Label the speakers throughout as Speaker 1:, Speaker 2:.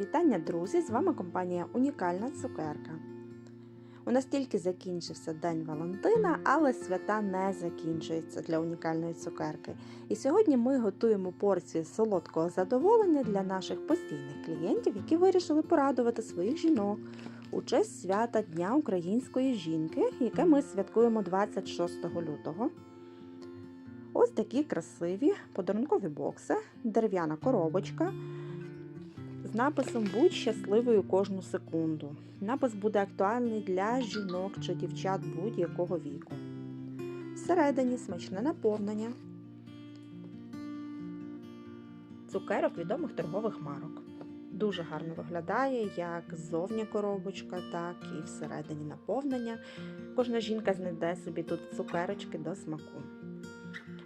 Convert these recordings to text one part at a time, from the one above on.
Speaker 1: Вітання, друзі! З вами компанія Унікальна цукерка. У нас тільки закінчився День Валентина, але свята не закінчуються для унікальної цукерки. І сьогодні ми готуємо порцію солодкого задоволення для наших постійних клієнтів, які вирішили порадувати своїх жінок у честь свята Дня української жінки, яке ми святкуємо 26 лютого. Ось такі красиві подарункові бокси, дерев'яна коробочка написом Будь щасливою кожну секунду. Напис буде актуальний для жінок чи дівчат будь-якого віку. Всередині смачне наповнення цукерок відомих торгових марок. Дуже гарно виглядає як ззовні коробочка, так і всередині наповнення. Кожна жінка знайде собі тут цукерочки до смаку.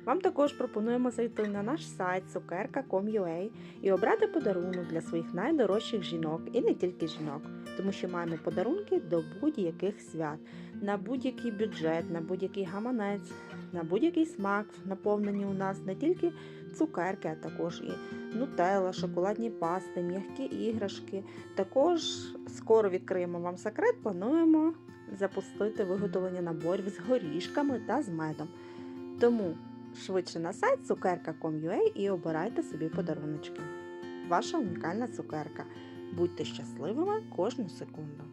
Speaker 1: Вам також пропонуємо зайти на наш сайт цукерка.com.ua і обрати подарунок для своїх найдорожчих жінок і не тільки жінок, тому що маємо подарунки до будь-яких свят, на будь-який бюджет, на будь-який гаманець, на будь-який смак. Наповнені у нас не тільки цукерки, а також і нутелла, шоколадні пасти, м'які іграшки. Також скоро відкриємо вам секрет, плануємо запустити виготовлення наборів з горішками та з медом. Тому швидше на сайт цукерка.com.ua і обирайте собі подаруночки. Ваша унікальна цукерка. Будьте щасливими кожну секунду.